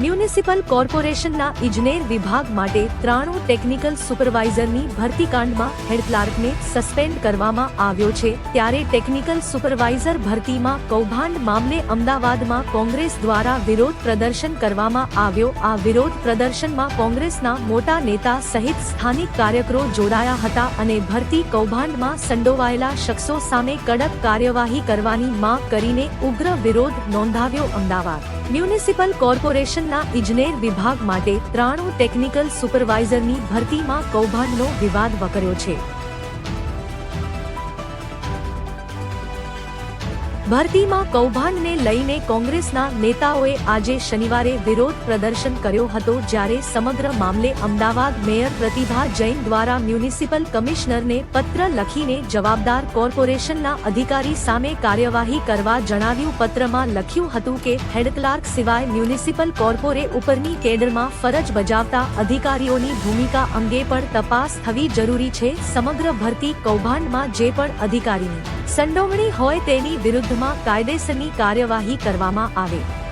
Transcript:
Municipal કોર્પોરેશનના ઇજનેર વિભાગ માટે ત્રાણું ટેકનિકલ સુપરવાઇઝરની ભરતીકાંડમાં હેડ ક્લાર્કને સસ્પેન્ડ કરવામાં આવ્યો છે. ત્યારે ટેકનિકલ સુપરવાઇઝર ભરતીમાં કૌભાંડ મામલે અમદાવાદમાં કોંગ્રેસ દ્વારા વિરોધ પ્રદર્શન કરવામાં આવ્યો. આ વિરોધ પ્રદર્શનમાં કોંગ્રેસના મોટા નેતા સહિત સ્થાનિક કાર્યકરો જોડાયા હતા અને ભરતી કૌભાંડમાં સંડોવાયેલા શખ્સો સામે કડક કાર્યવાહી કરવાની માંગ કરીને ઉગ્ર વિરોધ નોંધાવ્યો અમદાવાદ. મ્યુનિસિપલ કોર્પોરેશનના ઇજનેર વિભાગ માટે ત્રાણું ટેકનિકલ સુપરવાઇઝરની ભરતીમાં કૌભાંડનો વિવાદ વકર્યો છે. ભરતીમાં કૌભાંડને લઈને કોંગ્રેસના નેતાઓએ આજે શનિવારે વિરોધ પ્રદર્શન કર્યો હતો જ્યારે સમગ્ર મામલે અમદાવાદ મેયર પ્રતિભા જૈન દ્વારા મ્યુનિસિપલ કમિશનરને પત્ર લખીને જવાબદાર કોર્પોરેશનના અધિકારી સામે કાર્યવાહી કરવા જણાવ્યું. પત્રમાં લખ્યું હતું કે હેડ ક્લાર્ક સિવાય મ્યુનિસિપલ કોર્પોરે ઉપરની કેડરમાં ફરજ બજાવતા અધિકારીઓની ભૂમિકા અંગે પણ તપાસ થવી જરૂરી છે. સમગ્ર ભરતી કૌભાંડમાં જે પણ અધિકારીની સંડોવણી હોય તેની વિરુદ્ધમાં કાયદેસરની કાર્યવાહી કરવામાં આવે.